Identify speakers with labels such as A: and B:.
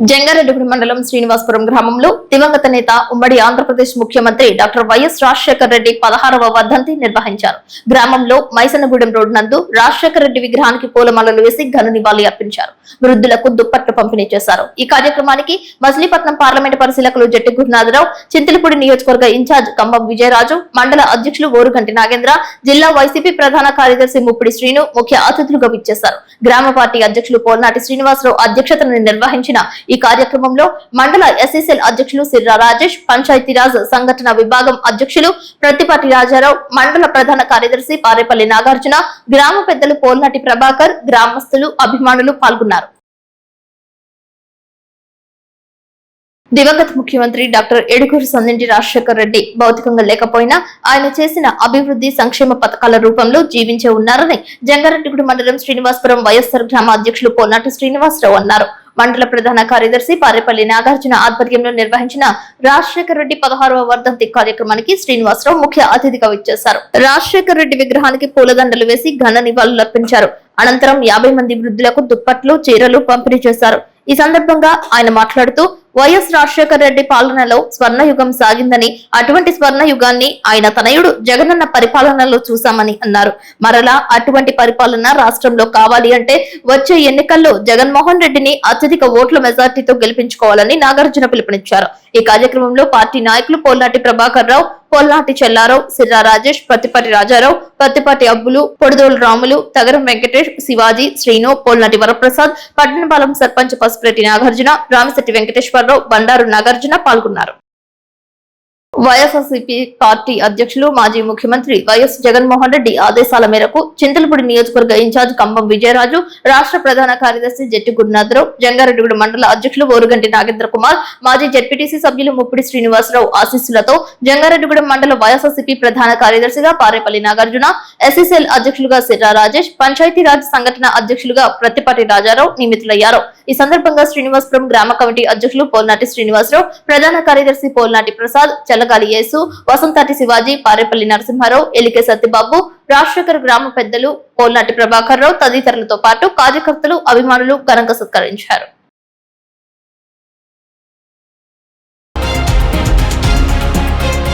A: జంగారెడ్డిగూడెం మండలం శ్రీనివాసపురం గ్రామంలో దివంగత నేత ఉమ్మడి ఆంధ్రప్రదేశ్ ముఖ్యమంత్రి డాక్టర్ వైఎస్ రాజశేఖర రెడ్డి పదహారవ వర్ధంతి నిర్వహించారు. గ్రామంలో మైసనగూడెం రోడ్ నందు రాజశేఖర రెడ్డి విగ్రహానికి పూలమాలలు వేసి ఘన నివాళి అర్పించారు. వృద్ధులకు దుప్పట్లు పంపిణీ చేశారు. ఈ కార్యక్రమానికి మచిలీపట్నం పార్లమెంటు పరిశీలకులు జట్టి గురునాథరావు చింతలపూడి నియోజకవర్గ ఇన్ఛార్జ్ కంబం విజయరాజు మండల అధ్యక్షులు ఓరుగంటి నాగేంద్ర జిల్లా వైసీపీ ప్రధాన కార్యదర్శి ముప్పిడి శ్రీను ముఖ్య అతిథులుగా విచ్చేశారు. గ్రామ పార్టీ అధ్యక్షులు పోల్నాటి శ్రీనివాసరావు అధ్యక్షతను నిర్వహించిన ఈ కార్యక్రమంలో మండల ఎస్ఎస్ఎల్ అధ్యక్షులు సిర్రా రాజేష్ పంచాయతీరాజ్ సంఘటన విభాగం అధ్యక్షులు ప్రతిపాటి రాజారావు మండల ప్రధాన కార్యదర్శి పారేపల్లి నాగార్జున గ్రామ పెద్దలు పోల్నాటి ప్రభాకర్ గ్రామస్తులు అభిమానులు పాల్గొన్నారు. దివంగత ముఖ్యమంత్రి డాక్టర్ ఎడుగూరు సొందింటి రాజశేఖర్ రెడ్డి భౌతికంగా లేకపోయినా ఆయన చేసిన అభివృద్ధి సంక్షేమ పథకాల రూపంలో జీవించే ఉన్నారని జంగారెడ్డిగూడ మండలం శ్రీనివాసపురం వైఎస్ఆర్ గ్రామ అధ్యక్షులు పోనాటి శ్రీనివాసరావు అన్నారు. మండల ప్రధాన కార్యదర్శి పారేపల్లి నాగార్జున ఆధ్వర్యంలో నిర్వహించిన రాజశేఖర రెడ్డి పదహారవ వర్ధంతి కార్యక్రమానికి శ్రీనివాసరావు ముఖ్య అతిథిగా విచ్చేశారు. రాజశేఖర రెడ్డి విగ్రహానికి పూలదండలు వేసి ఘన నివాళులర్పించారు. అనంతరం యాభై మంది వృద్ధులకు దుప్పట్లు చీరలు పంపిణీ చేశారు. ఈ సందర్భంగా ఆయన మాట్లాడుతూ వైఎస్ రాజశేఖర రెడ్డి పాలనలో స్వర్ణయుగం సాగిందని అటువంటి స్వర్ణ యుగాన్ని ఆయన తనయుడు జగనన్న పరిపాలనలో చూశామని అన్నారు. మరలా అటువంటి పరిపాలన రాష్ట్రంలో కావాలి అంటే వచ్చే ఎన్నికల్లో జగన్మోహన్ రెడ్డిని అత్యధిక ఓట్ల మెజార్టీతో గెలిపించుకోవాలని నాగార్జున పిలుపునిచ్చారు. ఈ కార్యక్రమంలో పార్టీ నాయకులు పోల్నాటి ప్రభాకర్ రావు పొల్నాటి చెల్లారావు సిర్రా రాజేష్ పత్తిపాటి రాజారావు పత్తిపాటి అబ్బులు పొడిదోలు రాములు తగరం వెంకటేష్ శివాజీ శ్రీను పోల్నాటి వరప్రసాద్ పట్టణపాలెం సర్పంచ్ పసుపురెడ్డి నాగార్జున రామిశెట్టి వెంకటేశ్వరరావు బండారు నాగార్జున పాల్గొన్నారు. వైఎస్ఆర్సీపీ పార్టీ అధ్యక్షులు మాజీ ముఖ్యమంత్రి వైఎస్ జగన్మోహన్ రెడ్డి ఆదేశాల మేరకు చింతలపూడి నియోజకవర్గ ఇన్ఛార్జ్ కంబం విజయరాజు రాష్ట్ర ప్రధాన కార్యదర్శి జట్టి గురునాథరావు జంగారెడ్డిగూడ మండల అధ్యక్షులు ఓరుగంటి నాగేంద్ర కుమార్ మాజీ జెడ్పీటీసీ సభ్యులు ముప్పిడి శ్రీనివాసరావు ఆశీస్సులతో జంగారెడ్డిగూడ మండల వైఎస్ఆర్సీపీ ప్రధాన కార్యదర్శిగా పారేపల్లి నాగార్జున ఎస్ఎస్ఎల్ అధ్యక్షులుగా సిర్రా రాజేష్ పంచాయతీరాజ్ సంఘటన అధ్యక్షులుగా ప్రతిపాటి రాజారావు నియమితులయ్యారు. ఈ సందర్భంగా శ్రీనివాసపురం గ్రామ కమిటీ అధ్యక్షులు పోల్నాటి శ్రీనివాసరావు ప్రధాన కార్యదర్శి పోల్నాటి ప్రసాద్ చల్లగాలి యేసు వసంతాటి శివాజీ పారేపల్లి నరసింహారావు ఎలికే సత్యబాబు రాజశేఖర్ గ్రామ పెద్దలు పోల్నాటి ప్రభాకర్ రావు తదితరులతో పాటు కార్యకర్తలు అభిమానులు ఘనంగా సత్కరించారు.